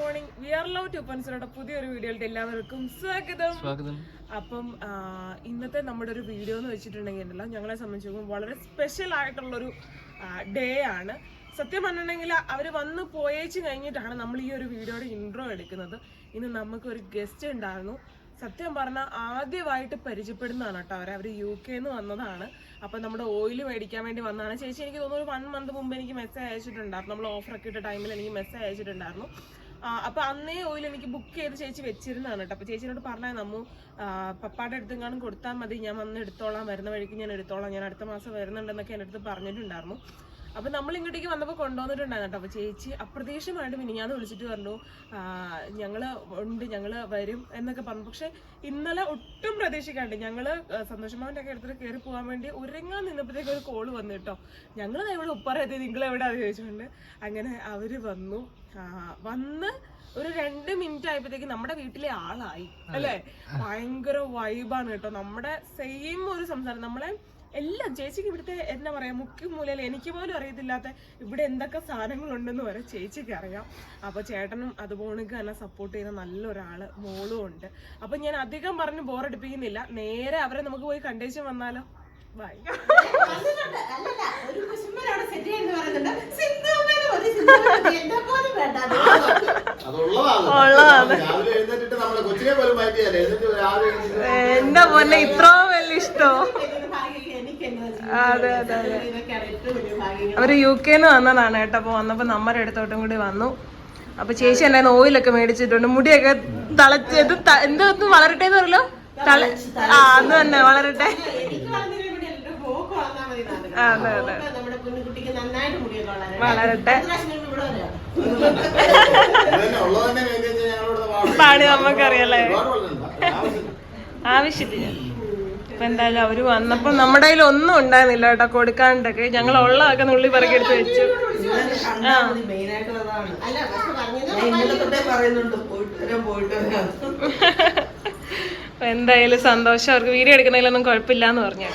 Morning we are love to point പുതിയൊരു വീഡിയോയിലേക്ക് എല്ലാവർക്കും സ്വാഗതം. സ്വാഗതം. അപ്പം ഇന്നത്തെ നമ്മുടെ ഒരു വീഡിയോ എന്ന് വെച്ചിട്ടുണ്ടെങ്കിൽ ഉണ്ടല്ലോ ഞങ്ങളെ സംബന്ധിച്ച് വളരെ സ്പെഷ്യൽ ആയിട്ടുള്ള ഒരു ഡേ ആണ്. സത്യം പറഞ്ഞിട്ടുണ്ടെങ്കിൽ അവർ വന്ന് പോയേച്ച് കഴിഞ്ഞിട്ടാണ് നമ്മൾ ഈ ഒരു വീഡിയോയുടെ ഇൻട്രോ എടുക്കുന്നത്. ഇന്ന് നമുക്ക് ഒരു ഗസ്റ്റ് ഉണ്ടായിരുന്നു. സത്യം പറഞ്ഞാൽ ആദ്യമായിട്ട് പരിചയപ്പെടുന്നതാണ് കേട്ടോ അവർ അവർ യു കെ കെന്ന് വന്നതാണ്. അപ്പം നമ്മുടെ ഓയിൽ മേടിക്കാൻ വേണ്ടി വന്നതാണ്. ചേച്ചി എനിക്ക് തോന്നുന്നു ഒരു വൺ മന്ത് മുമ്പ് എനിക്ക് മെസ്സേജ് അയച്ചിട്ടുണ്ടായിരുന്നു. നമ്മൾ ഓഫറൊക്കെ ഇട്ട ടൈമിൽ എനിക്ക് മെസ്സേജ് അയച്ചിട്ടുണ്ടായിരുന്നു. അപ്പൊ അന്നേ ഓയിൽ എനിക്ക് ബുക്ക് ചെയ്ത് ചേച്ചി വെച്ചിരുന്നതാണ് കേട്ടോ. അപ്പൊ ചേച്ചിനോട് പറഞ്ഞാൽ നമ്മു പപ്പാടെ അടുത്തെങ്ങാനും കൊടുത്താൽ മതി. ഞാൻ വന്ന് എടുത്തോളാം. വരുന്ന വഴിക്ക് ഞാൻ എടുത്തോളാം. ഞാൻ അടുത്ത മാസം വരുന്നുണ്ടെന്നൊക്കെ എന്റെ അടുത്ത് പറഞ്ഞിട്ടുണ്ടായിരുന്നു. അപ്പൊ നമ്മൾ ഇങ്ങോട്ടേക്ക് വന്നപ്പോൾ കൊണ്ടുവന്നിട്ടുണ്ടായിരുന്നു കേട്ടോ. അപ്പൊ ചേച്ചി അപ്രതീക്ഷിതമായിട്ട് മിനിഞ്ഞാന്ന് വിളിച്ചിട്ട് പറഞ്ഞു ഞങ്ങൾ ഉണ്ട് ഞങ്ങൾ വരും എന്നൊക്കെ പറഞ്ഞു. പക്ഷെ ഇന്നലെ ഒട്ടും പ്രതീക്ഷിക്കാണ്ട് ഞങ്ങൾ സന്തോഷമാവന്റെ ഒക്കെ അടുത്ത് കയറി പോകാൻ വേണ്ടി ഒരുങ്ങാൻ നിന്നപ്പോഴത്തേക്ക് ഒരു കോൾ വന്നു കേട്ടോ. ഞങ്ങൾ ഇവിടെ ഉപ്പറയത്തി നിങ്ങൾ എവിടെയാന്ന് ചോദിച്ചുകൊണ്ട് അങ്ങനെ അവർ വന്നു. വന്ന് ഒരു രണ്ട് മിനിറ്റ് ആയപ്പോഴത്തേക്ക് നമ്മുടെ വീട്ടിലെ ആളായി. അല്ലേ? ഭയങ്കര വൈബാണ് കേട്ടോ. നമ്മുടെ സെയിം ഒരു സംസാരം. നമ്മളെ എല്ലാം ചേച്ചിക്ക് ഇവിടുത്തെ എന്താ പറയാ മുക്കും മൂലയിൽ എനിക്ക് പോലും അറിയത്തില്ലാത്ത ഇവിടെ എന്തൊക്കെ സാധനങ്ങളുണ്ടെന്ന് വരെ ചേച്ചിക്ക് അറിയാം. അപ്പോൾ ചേട്ടനും അതുപോലെ തന്നെ സപ്പോർട്ട് ചെയ്യുന്ന നല്ലൊരാൾ മോളും ഉണ്ട്. അപ്പൊ ഞാൻ അധികം പറഞ്ഞ് ബോറടിപ്പിക്കുന്നില്ല നേരെ അവരെ നമുക്ക് പോയി കണ്ടേച്ച് വന്നാലോ? ബൈ എന്താ പോലും ഇത്ര വലിയ ഇഷ്ടോ. അതെ, അതെ. അവർ യു കെന്ന് വന്നതാണ് കേട്ടോ. അപ്പൊ വന്നപ്പോ നമ്മുടെ അടുത്തോട്ടും കൂടി വന്നു. അപ്പൊ ചേച്ചി എന്റെ ഓയിലൊക്കെ മേടിച്ചിട്ടുണ്ട്. മുടിയൊക്കെ തളച്ച് ഇത് ഒന്നും എന്ത് വളരട്ടെ എന്ന് പറയല്ലോ ആ അന്ന് തന്നെ വളരട്ടെ. അതെ, അതെ. വളരട്ടെ. പാടി നമുക്കറിയാലേ ഒരുപാട് അപ്പൊ എന്തായാലും അവർ വന്നപ്പോ നമ്മുടെ കയ്യിൽ ഒന്നും ഉണ്ടായിരുന്നില്ല കേട്ടോ കൊടുക്കാണ്ടൊക്കെ. ഞങ്ങൾ ഉള്ളതൊക്കെ നുള്ളി പറക്കി എടുത്ത് വെച്ചു. ആ. അപ്പൊ എന്തായാലും സന്തോഷം. അവർക്ക് വീഡിയോ എടുക്കുന്നതിലൊന്നും കുഴപ്പമില്ല എന്ന് പറഞ്ഞു.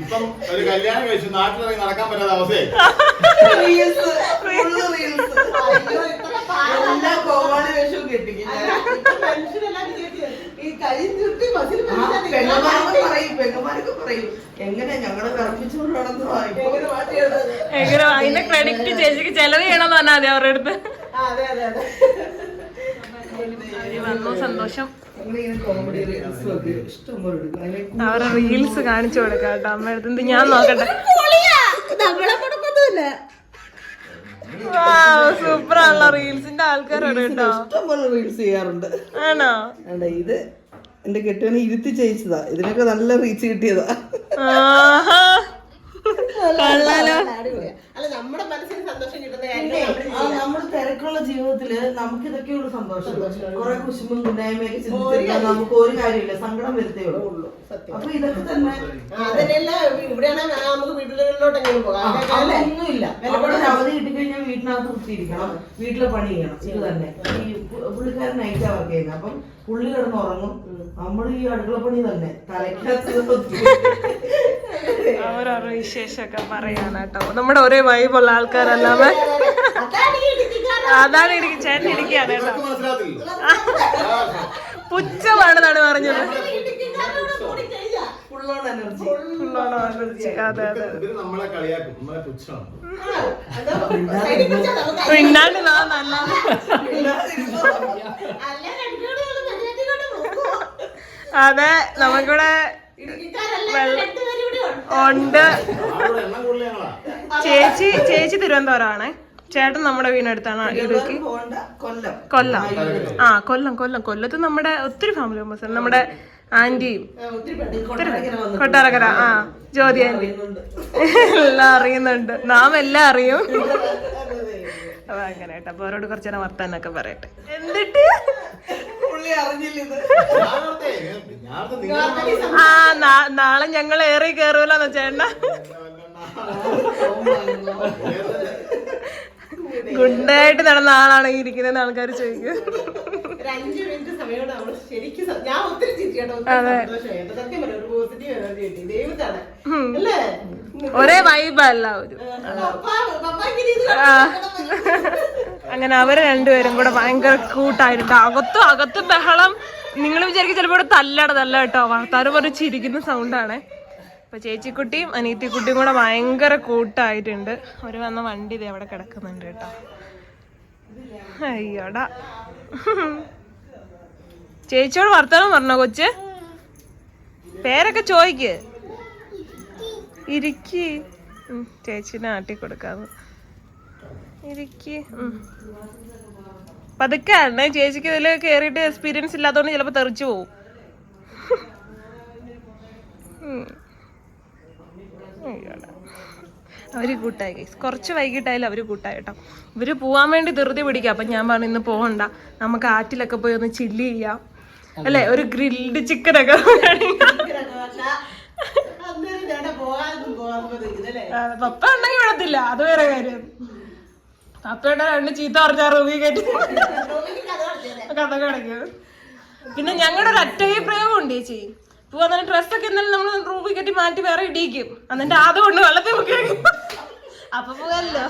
ഇപ്പം ഒരു കല്യാണം കഴിച്ചു നാട്ടിലിറങ്ങി നടക്കാൻ പറ്റാത്ത അവസ്ഥയായി. എല്ലാ കെട്ടിക്കില്ല ഈ കൈ മസിൽ പറയും പറയും. എങ്ങനെ ഞങ്ങളെ എങ്ങനെ അതിന്റെ ക്രെഡിറ്റ് ചേച്ചിക്ക് ചെലവ് ചെയ്യണമെന്ന് പറഞ്ഞാൽ മതി അവരുടെ അടുത്ത്. അതെ അതെ വന്നു സന്തോഷം. അവരുടെ റീൽസ് കാണിച്ചു കൊടുക്കാം കേട്ടോ. അമ്മ അടുത്ത് ഞാൻ നോക്കട്ടെ. നമ്മളെ കൊടുക്കൊന്നുമില്ല സൂപ്പർ ആണല്ലോ റീൽസിന്റെ ആൾക്കാരോട് കേട്ടോ. റീൽസ് ചെയ്യാറുണ്ട്. ആണോ? ഇത് എന്റെ കെട്ടുവനെ ഇരുത്തി ചെയ്യിച്ചതാ. ഇതിനൊക്കെ നല്ല റീച്ച് കിട്ടിയതാ. അല്ല നമ്മുടെ മനസ്സിന് സന്തോഷം കിട്ടുന്ന നമ്മുടെ തിരക്കുള്ള ജീവിതത്തിൽ നമുക്ക് ഇതൊക്കെയുള്ള സന്തോഷം. കുറെ കുശുമ്പും കുന്നായ്മയൊക്കെ ചിന്തിച്ചാൽ നമുക്ക് ഒരു കാര്യമില്ല. സങ്കടം വരുത്തേ ഉള്ളൂ. അപ്പൊ ഇതൊക്കെ തന്നെ അതിനെല്ലാം ഇവിടെയാണെങ്കിൽ നമുക്ക് വീട്ടിലോട്ട് പോകാം? ഒന്നുമില്ല ഒരു അവധി കിട്ടിക്കഴിഞ്ഞാൽ വീട്ടിനകത്ത് കുത്തിയിരിക്കണം വീട്ടിലെ പണി ചെയ്യണം. ഇത് തന്നെ. ഈ പുള്ളിക്കാരൻ നൈറ്റാ വർക്ക് ചെയ്യുന്നത്. അപ്പം പുള്ളി കിടന്ന് ഉറങ്ങും. നമ്മൾ ഈ അടുക്കള പണി തന്നെ. തലയ്ക്കകത്ത് ഓരോരോ വിശേഷമൊക്കെ പറയാനാ കേട്ടോ. നമ്മുടെ ഒരേ വൈബുള്ള ആൾക്കാരല്ലാതെ. അതാണ് ഇടിക്ക് ചേട്ടൻ ഇടിക്കാണ് കേട്ടോ. പുച്ഛമാണെന്നാണ് പറഞ്ഞത്. നമ്മളെ കളിയാക്കും. നമ്മളെ പുച്ഛമാണ്. ആ, അത് പിന്നാണ്ട് നല്ല നമുക്കിവിടെ ഉണ്ട്. ചേച്ചി ചേച്ചി തിരുവനന്തപുരമാണ്. ചേട്ടൻ നമ്മുടെ വീടിനടുത്താണ് ഇടുക്കി കൊല്ലം. കൊല്ലം. ആ കൊല്ലം കൊല്ലം. കൊല്ലത്ത് നമ്മുടെ ഒത്തിരി ഫാമിലി മെമ്പേഴ്സ് ഉണ്ട്. നമ്മുടെ ആന്റിയും. കൊട്ടാരക്കര ആ ജ്യോതി ആന്റി. എല്ലാം അറിയുന്നുണ്ട്. നാം എല്ലാം അറിയും. അപ്പൊ അങ്ങനെ കേട്ടോ. അപ്പൊ അവരോട് കുറച്ചു നേരം വർത്താനൊക്കെ പറയട്ടെ. എന്നിട്ട് ആ നാളെ ഞങ്ങൾ ഏറി കേറൂലെന്ന് ചേട്ടാ? ഗുണ്ടായിട്ട് നടന്ന ആളാണ് ഇരിക്കുന്ന ഇരിക്കുന്നതെന്ന് ആൾക്കാർ ചോദിക്കും. ഒരു വൈബല്ല മിനിറ്റ് സമയമാണ് നമ്മൾ ശരിക്കും ഞാൻ ഒത്തിരി ചിരിക്കട്ടോ സന്തോഷമായി. കേട്ടോ. സത്യം പറയാം ഒരു പോസിറ്റീവ് എനർജി കിട്ടി. ദൈവത്താണ്. അല്ലേ? ഒരേ വൈബ് എല്ലാവരും പപ്പ- പപ്പായ്ക്ക് ഇനി അങ്ങനെ അവർ രണ്ടുപേരും കൂടെ ഭയങ്കര കൂട്ടായിട്ടുണ്ട് അകത്തും അകത്തും ബഹളം. നിങ്ങൾ വിചാരിക്കും ചിലപ്പോൾ ഇവിടെ തല്ലട തല്ല കേട്ടോ. വാർത്താറ് പറഞ്ഞ് ചിരിക്കുന്ന സൗണ്ടാണ് അപ്പൊ ചേച്ചിക്കുട്ടിയും അനീത്തിക്കുട്ടിയും കൂടെ ഭയങ്കര കൂട്ടായിട്ടുണ്ട്. അവർ വന്ന വണ്ടി ഇത് അവിടെ കിടക്കുന്നുണ്ട് കേട്ടോ. അയ്യോടാ. ചേച്ചിയോട് വർത്തമാനം പറഞ്ഞോ കൊച്ച്? പേരൊക്കെ ചോദിക്ക്. ഇരിക്കി. ചേച്ചിനെ ആട്ടി കൊടുക്കാന്ന്. ഇരിക്കി. ഉം. പതുക്കെ അണ്ണേ ചേച്ചിക്ക് ഇതിൽ കേറിയിട്ട് എക്സ്പീരിയൻസ് ഇല്ലാത്തതുകൊണ്ട് ചിലപ്പോ തെറിച്ചു പോവും. അവർ കൂട്ടായി guys. കുറച്ച് വൈകിട്ടായാലും അവർ കൂട്ടായി കേട്ടോ. ഇവർ പോവാൻ വേണ്ടി ധൃതി പിടിക്കാം. അപ്പൊ ഞാൻ പറഞ്ഞു ഇന്ന് പോകണ്ട നമുക്ക് ആറ്റിലൊക്കെ പോയി ഒന്ന് ചില്ല് ചെയ്യാം. അല്ലെ? ഒരു ഗ്രിൽഡ് ചിക്കൻ ഒക്കെ പപ്പ ഉണ്ടെങ്കിൽ വിടത്തില്ല. അത് വേറെ കാര്യം. പപ്പയുടെ രണ്ട് ചീത്ത പറഞ്ഞാ റൂമി കയറ്റി. കഥ കിടക്കും പിന്നെ ഞങ്ങളുടെ ഒരു അറ്റകൈപ്രയോഗം ഉണ്ട് ചേച്ചി. ഇപ്പൊ അതിന് ഡ്രസ്സൊക്കെ എന്തായാലും നമ്മൾ റൂമി കെട്ടി മാറ്റി വേറെ ഇടിയിക്കും. എന്നിട്ട് അതുകൊണ്ട് വെള്ളത്തിൽ മുക്കി അപ്പൊ പോകല്ലോ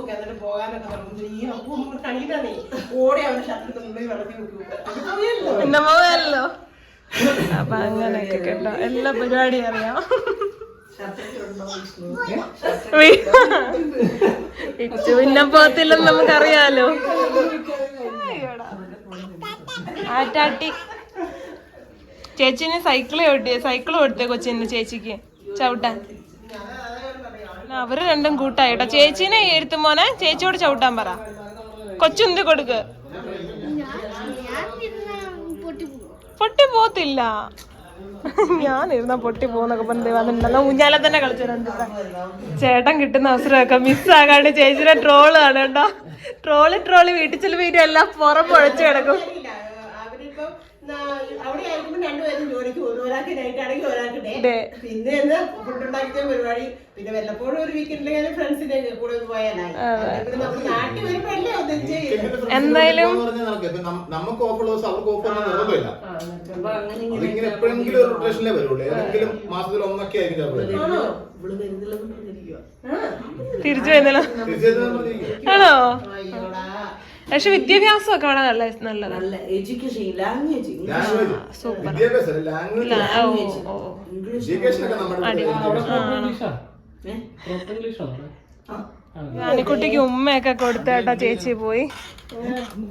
ഒക്കെ എന്നിട്ട് പോകാനൊക്കെ പറഞ്ഞു. ഈ അപ്പം കണിയിട്ടാണേ ഓടി അവരുടെ വെള്ളത്തിൽ പോകല്ലോ അപ്പൊ അങ്ങനെയൊക്കെ കേട്ടോ. എല്ലാ പരിപാടിയും അറിയാം. ഇച്ചു പിന്നെ പോകത്തില്ലെന്ന് നമുക്കറിയാലോ. ആറ്റാട്ടി. ചേച്ചിന് സൈക്കിൾ ഓട്ടിയ സൈക്കിൾ കൊടുത്തേ കൊച്ചിന് ചേച്ചിക്ക്. ചവിട്ടാൻ? അവർ രണ്ടും കൂട്ടായിട്ടോ. ചേച്ചീനെ എഴുത്തും മോനെ ചേച്ചിയോട് ചവിട്ടാൻ പറ. കൊച്ചുന്ത് കൊടുക്ക്. പൊട്ടി പോത്തില്ല. ഞാൻ ഇരുന്ന പൊട്ടി പോകുന്നൊക്കെ പറഞ്ഞ് വന്നിട്ടുണ്ടല്ലോ ഊഞ്ഞാലെ തന്നെ കളിച്ചു രണ്ടുപേരെ ചേട്ടൻ കിട്ടുന്ന അവസരമൊക്കെ മിസ്സാകാണ്ട് ചേച്ചിയുടെ ട്രോൾ ആണ് കേട്ടോ. ട്രോളി ട്രോളി വീട്ടിൽ ചെല്ലുമ്പോൾ എല്ലാം പുറം പൊഴച്ചു കിടക്കും. അവിടെ ആയിരിക്കുമ്പോ രണ്ടുപേരും ജോലിക്ക് പോകുന്നു. ഒരാൾക്ക് നൈറ്റ് ആണെങ്കിൽ ഒരാൾക്ക് ഡേ ഡേ പിന്നെ എന്ന് ഫുഡ് ഉണ്ടാക്കിയ പരിപാടി. പിന്നെ വല്ലപ്പോഴും ഒരു വീക്കെൻഡിൽ ഫ്രണ്ട്സിന്റെ കൂടെ ഒന്ന് പോയാലായി. പിന്നെ നമ്മൾ നാട്ടിൽ വരുമ്പോഴല്ലേ ഒന്നിച്ച് എന്തായാലും നമുക്ക് ഓഫർ ദിവസം അവർക്ക് ഓഫർ നിർബന്ധമില്ല അതിങ്ങനെ എപ്പോഴെങ്കിലും ഒരു റൊട്ടേഷനിലേ വരുള്ളൂ. ഏതെങ്കിലും മാസത്തിൽ ഒന്നൊക്കെ ആയിരിക്കും തിരിച്ചു വരുന്നല്ലോ. ആണോ? അയ്യോടാ. പക്ഷെ വിദ്യാഭ്യാസമൊക്കെ അവിടെ നല്ല നല്ലതാണ് നല്ല എഡ്യൂക്കേഷൻ ലാംഗ്വേജ് ലാംഗ്വേജ് വിദ്യാഭ്യാസം ലാംഗ്വേജ് ഓ ഓ ഇംഗ്ലീഷ് എഡ്യൂക്കേഷൻ ഒക്കെ നമ്മുടെ ജാനിക്കുട്ടിക്ക് ഉമ്മയൊക്കെ കൊടുത്തേട്ടാ ചേച്ചി പോയി.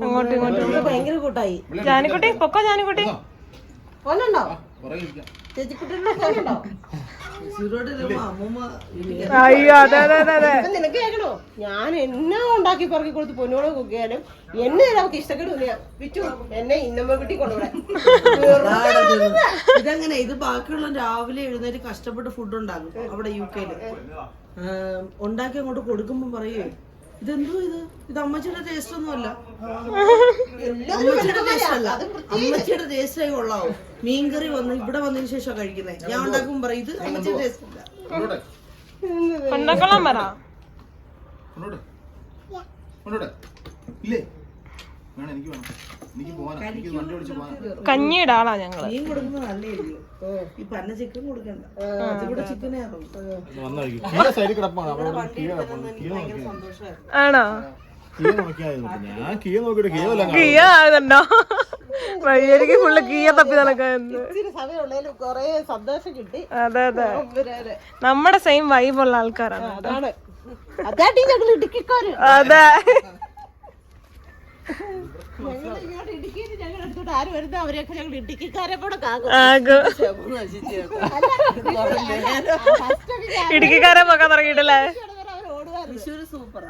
അങ്ങോട്ടും ഇങ്ങോട്ടും. ഭയങ്കര കൂട്ടായി. ജാനിക്കുട്ടി പൊക്കോ ജാനിക്കുട്ടി? ഒന്നുണ്ടോ. ചേച്ചിക്കുട്ടിയുടെ അയ്യോ അതെ അതെ അതെ നിനക്ക് കേൾക്കണോ ഞാൻ എന്നെ ഉണ്ടാക്കി പറക്കി കൊടുത്ത് പൊന്നോളെ കുക്കിയാലും എന്നെ അവർക്ക് ഇഷ്ടക്കേട് വിറ്റു എന്നെ ഇന്നമ്മ കുട്ടി കൊണ്ടുവിടെ ഇതങ്ങനെ ഇത് ബാക്കിയുള്ള രാവിലെ എഴുന്നേറ്റ് കഷ്ടപ്പെട്ട് ഫുഡ് ഉണ്ടാക്കും അവിടെ യു കെയിൽ ഉണ്ടാക്കി അങ്ങോട്ട് കൊടുക്കുമ്പോ പറയേ. ഇതെന്തോ ഇത്? ഇത് അമ്മച്ചിയുടെ ടേസ്റ്റ് ഒന്നുമല്ല അമ്മച്ചിയുടെ ടേസ്റ്റ് അല്ല. അമ്മച്ചിയുടെ ടേസ്റ്റ് ആയി കൊള്ളാവും. മീൻകറി വന്ന് ഇവിടെ വന്നതിന് ശേഷം കഴിക്കുന്നത് ഞാൻ ഉണ്ടാക്കുമ്പോ പറയും ഇത് അമ്മച്ചിയുടെ ടേസ്റ്റ് അല്ല കൊണ്ടക്കൊള്ളാൻ പറ. ഇല്ലേ? വേണം എനിക്ക് വേണം. എനിക്ക് പോകാനാ. എനിക്ക് വണ്ടി ഓടിച്ച് പോകാനാ. കഞ്ഞിയുടെ ആളാ ഞങ്ങൾ. മീൻ കൊടുക്കുന്നത് നല്ലതായിരിക്കും. ഈ പറഞ്ഞ ചിക്കൻ കൊടുക്കണ്ട. ഇവിടെ ചിക്കനേ അറിയും വന്നു കഴിക്കും കീഴ സൈഡിൽ കിടപ്പാണ് അവിടെ ഒരു കീഴ കിടപ്പാണ് കീഴ നോക്കി സന്തോഷമായിരുന്നു. ആണോ? കീഴ നോക്കിയായിരുന്നു ഞാൻ കീഴ നോക്കിയിട്ട് കീഴ വല്ല കിയ ആകുന്നുണ്ടോ വഴിയരിക്ക് ഫുള്ള് കിയ തപ്പി ഇച്ചിരി കൊറേ സന്തോഷം കിട്ടി. അതെ അതെ. നമ്മുടെ സെയിം വൈബുള്ള ആൾക്കാരാണ്. അതാണ്. അതാട്ടി ഞങ്ങൾ ഇടുക്കിക്കാര്. അതെ ഞങ്ങൾ ഇങ്ങോട്ട് ഇടുക്കിയിൽ ഞങ്ങൾ എടുത്തോട്ട് ആര് വരുന്ന അവരെയൊക്കെ ഞങ്ങൾ ഇടുക്കിക്കാരെ കൂടെ തുടങ്ങിട്ടല്ലേ ഇടുക്കിക്കാരെ പോക്കാൻ തുടങ്ങിയിട്ടല്ലേ? തൃശ്ശൂര് സൂപ്പറാ.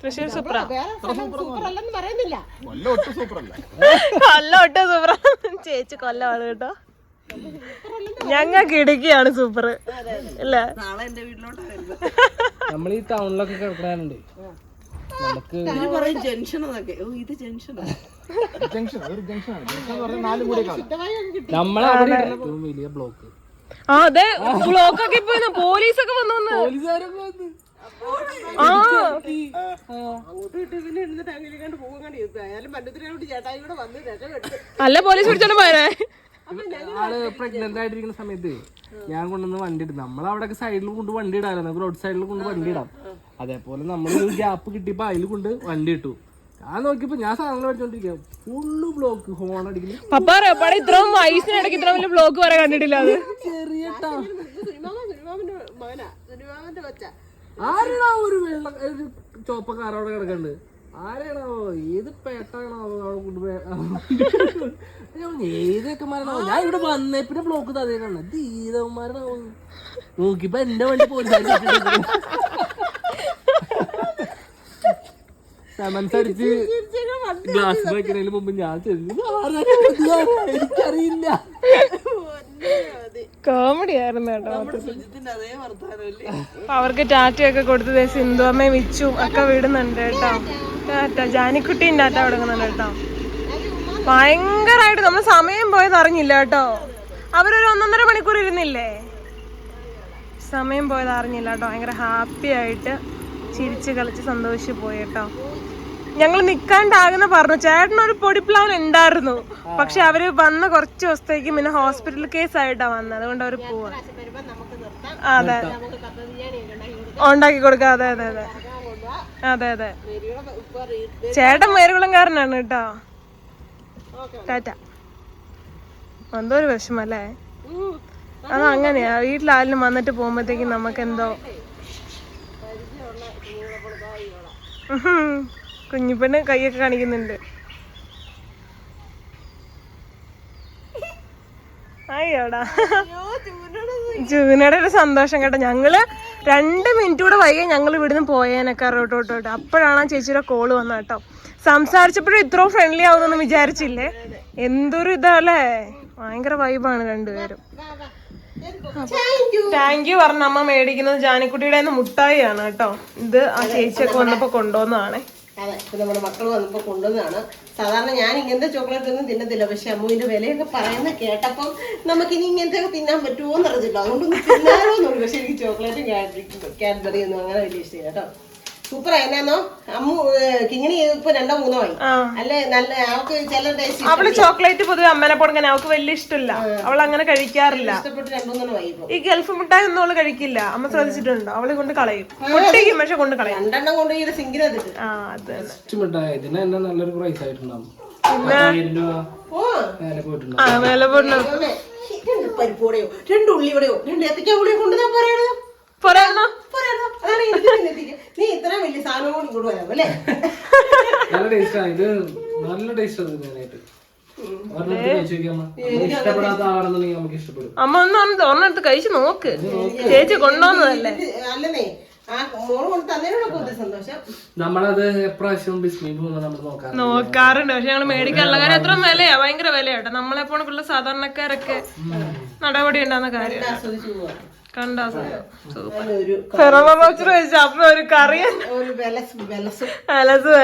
തൃശ്ശൂർ സൂപ്പറാ. പറയുന്നില്ല. കൊല്ല ഒട്ടും സൂപ്പറല്ല. കൊല്ലം ഒട്ടും സൂപ്പറാ. ചേച്ചി കൊല്ലമാണ് കേട്ടോ. ഞങ്ങൾക്ക് ഇടുക്കിയാണ് സൂപ്പർ അല്ലേ നാളെ എന്റെ നമ്മൾ ഈ ടൗണിലൊക്കെ കിടക്കാനുണ്ട് നമുക്ക് ഇവർ പറയും ജംഗ്ഷൻ എന്നൊക്കെ. ഓ ഇത് ജംഗ്ഷനാ ജംഗ്ഷൻ അതൊരു ജംഗ്ഷനാണ് ജംഗ്ഷൻ എന്ന് പറഞ്ഞാൽ നാലും നമ്മളെ അവിടെ ഏറ്റവും വലിയ ബ്ലോക്ക്. ആ അതെ. ബ്ലോക്ക് ഒക്കെ പോയി പോലീസൊക്കെ വന്നു വന്ന്. പോലീസുകാരൊക്കെ വന്നു. അല്ല പോലീസ് പിടിച്ചോണ്ട് പോയേ ആൾ പ്രഗ്നന്റ് ആയിട്ടിരിക്കുന്ന സമയത്ത് ഞാൻ കൊണ്ടുവന്ന് വണ്ടി ഇടും. നമ്മളവിടെ സൈഡിൽ കൊണ്ട് വണ്ടി ഇടാലോ? നമുക്ക് റോഡ് സൈഡിൽ കൊണ്ട് വണ്ടി ഇടാം. അതേപോലെ നമ്മൾ ഗ്യാപ്പ് കിട്ടിയപ്പോ അതിൽ കൊണ്ട് വണ്ടി ഇട്ടു. ഞാൻ നോക്കിയപ്പോ ഞാൻ സാധനങ്ങൾ മേടിച്ചോണ്ടിരിക്കുക ഫുള്ള് ബ്ലോക്ക് ഹോൺ അടിക്കുന്നു പപ്പ റബ്ബാടെ ഇത്രയും വയസ്സിനിടയ്ക്ക് ഇത്ര വലിയ ബ്ലോക്ക് വരെ കണ്ടിട്ടില്ല അത്. ചെറിയ ആരാണോ ഒരു വെള്ള ഒരു ചോപ്പ കാർ അവിടെ കിടക്കണ്ട്? ആരാണാവോ ഏത് പേട്ടാണോ അവിടെ ഏതൊക്കെ മരണാവോ ഞാൻ ഇവിടെ വന്നേ പിന്നെ ബ്ലോക്ക് തതേ കാണുന്നത് ഇത് നോക്കിയപ്പോ എന്റെ വണ്ടി പോലീസ് സമൻസ് അടിച്ച് ഗ്ലാസ് വെക്കുന്നതിന് മുമ്പ് ഞാൻ ചെന്ന് "ഇത് ആരാ? ഇത് ആരാ? എനിക്കറിയില്ല. കോമഡി ആയിരുന്നു കേട്ടോ സുജിത്തിന്റെ അതേ വർത്താനല്ലേ അവർക്ക് ടാറ്റയൊക്കെ കൊടുത്തത് സിന്ധു അമ്മയും വിച്ചും ഒക്കെ വിടുന്നുണ്ട് കേട്ടോ. ടാറ്റ ജാനിക്കുട്ടിയും ടാറ്റ കൊടുക്കുന്നുണ്ട് കേട്ടോ. ഭയങ്കരമായിട്ട് നമ്മൾ സമയം പോയത് അറിഞ്ഞില്ല കേട്ടോ. അവരൊരു ഒന്നൊന്നര മണിക്കൂർ ഇരുന്നില്ലേ? സമയം പോയത് അറിഞ്ഞില്ല കേട്ടോ. ഭയങ്കര ഹാപ്പി ആയിട്ട് ചിരിച്ച് കളിച്ച് സന്തോഷിച്ച് പോയി കേട്ടോ. ഞങ്ങൾ നിക്കാണ്ടാകുന്ന പറഞ്ഞു. ചേട്ടന് ഒരു പൊടി പ്ലാൻ ഉണ്ടായിരുന്നു പക്ഷെ അവർ വന്ന കുറച്ച് ദിവസത്തേക്ക് പിന്നെ ഹോസ്പിറ്റൽ കേസ് ആയിട്ടാ വന്നത്. അതുകൊണ്ട് അവർ പോവാ. അതെ. ഉണ്ടാക്കി കൊടുക്കാം. അതെ അതെ അതെ. അതെ അതെ ചേട്ടൻ മേരുകുളം കാരനാണ് ചേട്ടൻ മേരുകുളംകാരനാണ് കേട്ടോ. ടാറ്റ. എന്തോ ഒരു വിഷമല്ലേ? അല്ലേ അത് അങ്ങനെയാ. വീട്ടിലാരെങ്കിലും വന്നിട്ട് പോകുമ്പോഴത്തേക്കും നമുക്ക് എന്തോ കുഞ്ഞിപ്പെണ്ണ് കൈയൊക്കെ കാണിക്കുന്നുണ്ട്. അയ്യോടാ ജൂനയുടെ ഒരു സന്തോഷം കേട്ടോ. ഞങ്ങൾ രണ്ട് മിനിറ്റ് കൂടെ വൈകി ഞങ്ങൾ ഇവിടുന്ന് പോയേനൊക്കെ റോട്ടോട്ടോട്ട്. അപ്പോഴാണ് ആ ചേച്ചിയുടെ കോൾ വന്നത് കേട്ടോ. സംസാരിച്ചപ്പോഴും ഇത്രയും ഫ്രണ്ട്ലി ആവുന്നു വിചാരിച്ചില്ലേ? എന്തൊരു ഇതല്ലേ? ഭയങ്കര വൈബാണ് രണ്ടുപേരും. താങ്ക് യു പറഞ്ഞ അമ്മ മേടിക്കുന്നത് ജാനിക്കുട്ടിയുടെ മുട്ടായിയാണ് കേട്ടോ. ഇത് ആ ചേച്ചിയൊക്കെ വന്നപ്പോ കൊണ്ടുവന്നതാണേ. അതെ ഇപ്പൊ നമ്മുടെ മക്കൾ വന്നപ്പോ കൊണ്ടുവന്നതാണ്. സാധാരണ ഞാൻ ഇങ്ങനത്തെ ചോക്ലേറ്റ് ഒന്നും തിന്നത്തില്ല പക്ഷെ അമ്മുവിന്റെ വിലയൊക്കെ പറയുന്ന കേട്ടപ്പം നമുക്കിനി ഇങ്ങനത്തെ തിന്നാൻ പറ്റുമോ എന്നറിഞ്ഞില്ല അതുകൊണ്ടൊന്നും തിന്നാനോ എന്നുള്ളൂ പക്ഷെ എനിക്ക് ചോക്ലേറ്റും കാഡ്ബറി ഒന്നും അങ്ങനെ വലിയ ഇഷ്ടമില്ല കേട്ടോ. സൂപ്പർ എന്നാന്നോ? അമ്മു കിങ്ങിണി ഇപ്പൊ രണ്ടോ മൂന്നോ ആയി. അല്ലെ? നല്ല അവൾക്ക് ചില ടേസ്റ്റ് അവൾ ചോക്ലേറ്റ് പൊതുവെ അമ്മനെ പൊടങ്ങനെ അവൾക്ക് വലിയ ഇഷ്ടമില്ല. അവൾ അങ്ങനെ കഴിക്കാറില്ല. ഈ ഗൾഫ് മുട്ടായി ഒന്നും അവൾ കഴിക്കില്ല. അമ്മ ശ്രദ്ധിച്ചിട്ടുണ്ടോ? അവൾ കൊണ്ട് കളയും. മുട്ടയ്ക്കും പക്ഷെ കൊണ്ട് കളയും. രണ്ടെണ്ണം കൊണ്ട് ഈ സിങ്കിനകത്തിട്ട് ആ അത് മിഠായി ഇതിന് തന്നെ നല്ലൊരു പ്രൈസ് ആയിട്ടുണ്ടാവും. പതിനായിരം രൂപ. ഓ. മേലെ പോയിട്ടുണ്ടാവും ആ വില രണ്ട് പരിപ്പോടെയോ രണ്ട് ഉള്ളിവടെയോ രണ്ട് ഏത്തക്കാ പുളിയോ? കൊണ്ടുവന്നാ പോരായിരുന്നോ പോരാണോ അതാണ് എനിക്ക് തിന്നെത്തിക്കുക. നീ ഇത്ര വലിയ സാധനം കൂടി ഇങ്ങോട്ട് വരാം അല്ലേ? നല്ല ടേസ്റ്റാണ് ഇത് നല്ല ടേസ്റ്റ് ആണ് അമ്മ. ഒന്നും ഒരെണ്ണത്ത് കഴിച്ചു നോക്ക്. ചേച്ചി കൊണ്ടുവന്നതല്ലേ? ഇത് ആ മോൾ കൊണ്ട് തന്നതിനോടൊക്കെ ഒത്തിരി സന്തോഷം. നമ്മളത് എപ്രാവശ്യവും ബിസ്മി നോക്കാറുണ്ട്. പക്ഷെ ഞങ്ങൾ മേടിക്കാനുള്ള കാര്യം എത്ര വിലയാ. ഭയങ്കര വിലയാട്ടോ നമ്മളെ പോണക്കുള്ള സാധാരണക്കാരൊക്കെ നടപടി ഉണ്ടാകുന്ന കാര്യം കണ്ടാ ഒരു ഫെറോമോച്ചർ അപ്പൊ ഒരു കറി അലസ്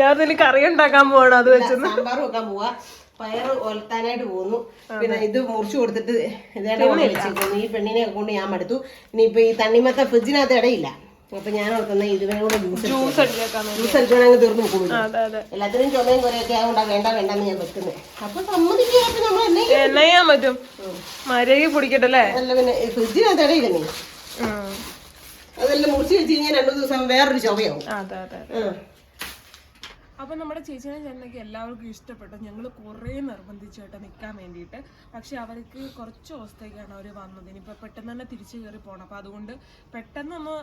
ഞാൻ കറി ഉണ്ടാക്കാൻ പോവാണ് അത് വെച്ച് സാമ്പാറും വെക്കാൻ പോവാ. പയറ് ഒലത്താനായിട്ട് പോന്നു. പിന്നെ ഇത് മുറിച്ചു കൊടുത്തിട്ട് ഇതേടെ ഈ പെണ്ണിനെ കൊണ്ട് ഞാൻ മടുത്തു. ഇനിയിപ്പൊ ഈ തണ്ണിമത്ത ഫ്രിഡ്ജിനകത്ത് ഇടയില്ല. അപ്പൊ ഞാൻ ഓർക്കുന്ന ഇതിനെ കൂടെ ജ്യൂസ് ജ്യൂസ് ജ്യൂസ് അടിക്കണമെങ്കിൽ തീർന്നു പോകും എല്ലാത്തിനും ചുമയും കുറെയൊക്കെ ആയതുകൊണ്ടാ വേണ്ട വേണ്ടെന്ന് ഞാൻ വെക്കുന്നത് അപ്പൊ സമ്മതിക്കുക നമ്മൾ ചെയ്യാൻ പറ്റും. അല്ല പിന്നെ ഫ്രിഡ്ജിനകത്ത് ഇടയില്ല നീ ഉം. അതെല്ലാം മുറിച്ച് വെച്ച് കഴിഞ്ഞാൽ രണ്ടു ദിവസം വേറൊരു ചുമയാവും. അതെ അതെ ഉം. അപ്പൊ നമ്മുടെ ചേച്ചിനെ ചേട്ടനൊക്കെ എല്ലാവർക്കും ഇഷ്ടപ്പെട്ടു. ഞങ്ങൾ കുറേ നിർബന്ധിച്ചു കേട്ടോ നിൽക്കാൻ വേണ്ടിയിട്ട്. പക്ഷെ അവർക്ക് കുറച്ച് ദിവസത്തേക്കാണ് അവർ വന്നത്. ഇനിയിപ്പോൾ പെട്ടെന്ന് തന്നെ തിരിച്ചു കയറി പോകണം അപ്പോൾ അതുകൊണ്ട് പെട്ടെന്ന് ഒന്ന്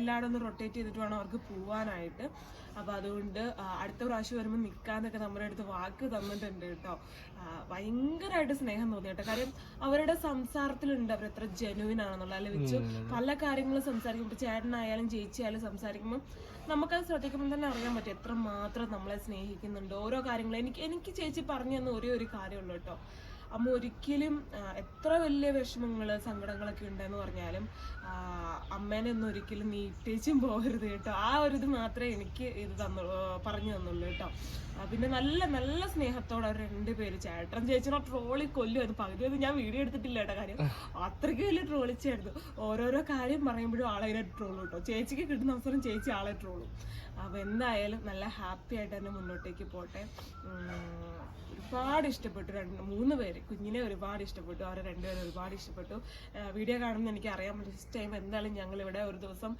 എല്ലാവരും ഒന്ന് റൊട്ടേറ്റ് ചെയ്തിട്ട് വേണം അവർക്ക് പോവാനായിട്ട്. അപ്പോൾ അതുകൊണ്ട് അടുത്ത പ്രാവശ്യം വരുമ്പോൾ നിൽക്കാന്നൊക്കെ നമ്മുടെ അടുത്ത് വാക്ക് തന്നിട്ടുണ്ട് കേട്ടോ. ഭയങ്കരമായിട്ട് സ്നേഹം തോന്നി കേട്ടോ. കാര്യം അവരുടെ സംസാരത്തിലുണ്ട്. അവർ എത്ര ജെനുവിൻ ആണെന്നുള്ള അല്ലെ വെച്ച് പല കാര്യങ്ങളും സംസാരിക്കുമ്പോൾ ചേട്ടനായാലും ചേച്ചിയായാലും സംസാരിക്കുമ്പോൾ നമുക്കത് ശ്രദ്ധിക്കുമ്പോൾ തന്നെ അറിയാൻ പറ്റും എത്ര മാത്രം നമ്മളെ സ്നേഹിക്കുന്നുണ്ട്. ഓരോ കാര്യങ്ങളും എനിക്ക് എനിക്ക് ചേച്ചി പറഞ്ഞു തന്ന ഒരേ ഒരു കാര്യമുള്ളൂ കേട്ടോ. അമ്മ ഒരിക്കലും എത്ര വലിയ വിഷമങ്ങൾ സങ്കടങ്ങളൊക്കെ ഉണ്ടെന്ന് പറഞ്ഞാലും അമ്മേനൊന്നും ഒരിക്കലും നീട്ടേച്ചും പോകരുത് കേട്ടോ. ആ ഒരു ഇത് മാത്രമേ എനിക്ക് ഇത് തന്നു പറഞ്ഞു തന്നുള്ളൂ കേട്ടോ. പിന്നെ നല്ല നല്ല സ്നേഹത്തോടെ അവർ രണ്ടുപേര് ചേട്ടൻ ചേച്ചിനെ ട്രോളി കൊല്ലുമായിരുന്നു പകുതി അത് ഞാൻ വീഡിയോ എടുത്തിട്ടില്ല കേട്ടോ കാര്യം. അത്രയ്ക്ക് വലിയ ട്രോളിച്ചായിരുന്നു ഓരോരോ കാര്യം പറയുമ്പോഴും ആളെ ട്രോളും കേട്ടോ. ചേച്ചിക്ക് കിട്ടുന്ന അവസരം ചേച്ചി ആളെ ട്രോളും. അപ്പോൾ എന്തായാലും നല്ല ഹാപ്പി ആയിട്ട് തന്നെ മുന്നോട്ടേക്ക് പോട്ടെ. ഒരുപാട് ഇഷ്ടപ്പെട്ടു. രണ്ട് മൂന്ന് പേര് കുഞ്ഞിനെ ഒരുപാട് ഇഷ്ടപ്പെട്ടു. അവരെ രണ്ടുപേരും ഒരുപാട് ഇഷ്ടപ്പെട്ടു. വീഡിയോ കാണുമ്പോൾ എനിക്കറിയാം ഫസ്റ്റ് ടൈം എന്തായാലും ഞങ്ങൾ ഇവിടെ ഒരു ദിവസം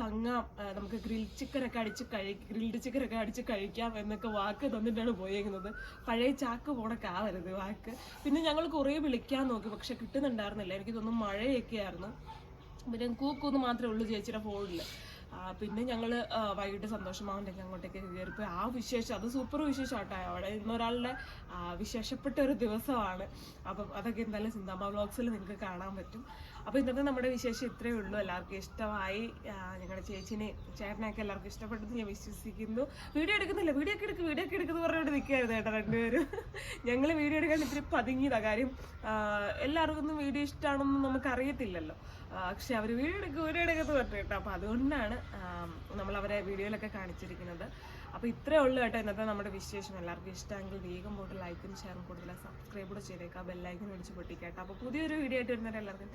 തങ്ങാം നമുക്ക് ഗ്രിൽ ചിക്കനൊക്കെ അടിച്ച് കഴി ഗ്രിൽഡ് ചിക്കനൊക്കെ അടിച്ച് കഴിക്കാം എന്നൊക്കെ വാക്ക് തന്നിട്ടാണ് പോയേക്കുന്നത്. പഴയ ചാക്ക് പോണൊക്കെ ആവരുത് വാക്ക്. പിന്നെ ഞങ്ങൾ കുറേ വിളിക്കാൻ നോക്കി പക്ഷെ കിട്ടുന്നുണ്ടായിരുന്നില്ല. എനിക്ക് തോന്നുന്നു മഴയൊക്കെ ആയിരുന്നു പിന്നെ കൂക്കൂന്ന് മാത്രമേ ഉള്ളൂ ചേച്ചിയുടെ ഫോണിൽ പിന്നെ ഞങ്ങൾ വൈകിട്ട് സന്തോഷമാവുന്നുണ്ടെങ്കിൽ അങ്ങോട്ടേക്ക് കയറിപ്പോയി. ആ വിശേഷം അത് സൂപ്പർ വിശേഷം ആട്ടോ അവിടെ ഇന്നൊരാളുടെ വിശേഷപ്പെട്ട ഒരു ദിവസമാണ്. അപ്പം അതൊക്കെ എന്തായാലും സിന്താമ വ്ളോഗ്സിൽ നിങ്ങൾക്ക് കാണാൻ പറ്റും. അപ്പോൾ ഇന്നത്തെ നമ്മുടെ വിശേഷം ഇത്രയേ ഉള്ളൂ. എല്ലാവർക്കും ഇഷ്ടമായി. ഞങ്ങളുടെ ചേച്ചിനെ ചേട്ടനെയൊക്കെ എല്ലാവർക്കും ഇഷ്ടപ്പെട്ടെന്ന് ഞാൻ വിശ്വസിക്കുന്നു. വീഡിയോ എടുക്കുന്നില്ല. വീഡിയോ ഒക്കെ എടുക്കും വീഡിയോ ഒക്കെ എടുക്കുന്നു പറഞ്ഞുകൊണ്ട് നിൽക്കുകയായിരുന്നു ചേട്ടാ രണ്ടുപേരും. ഞങ്ങൾ വീഡിയോ എടുക്കാൻ ഇത്തിരി പതുങ്ങിയതാണ് കാര്യം ആ, എല്ലാവർക്കും ഒന്നും വീഡിയോ ഇഷ്ടമാണെന്ന് നമുക്ക് അറിയത്തില്ലല്ലോ ആ, പക്ഷെ അവർ വീഡിയോ എടുക്കും വീഡിയോ എടുക്കുന്നു പറഞ്ഞു കേട്ടോ. അപ്പോൾ അതുകൊണ്ടാണ് അവരെ വീഡിയോയിലൊക്കെ കാണിച്ചിരിക്കുന്നത്. അപ്പോൾ ഇത്രേ ഉള്ളൂ കേട്ടോ ഇന്നത്തെ നമ്മുടെ വിശേഷം. എല്ലാവർക്കും ഇഷ്ടമെങ്കിൽ വേഗം പോയിട്ട് ലൈക്കും ഷെയറും കൂടുതൽ സബ്സ്ക്രൈബ് കൂടെ ചെയ്തേക്കാം. ബെല്ലൈക്കും വിളിച്ച് പൊട്ടിക്കേട്ടോ അപ്പോൾ പുതിയൊരു വീഡിയോ ആയിട്ട് വരുന്നവരെ എല്ലാവർക്കും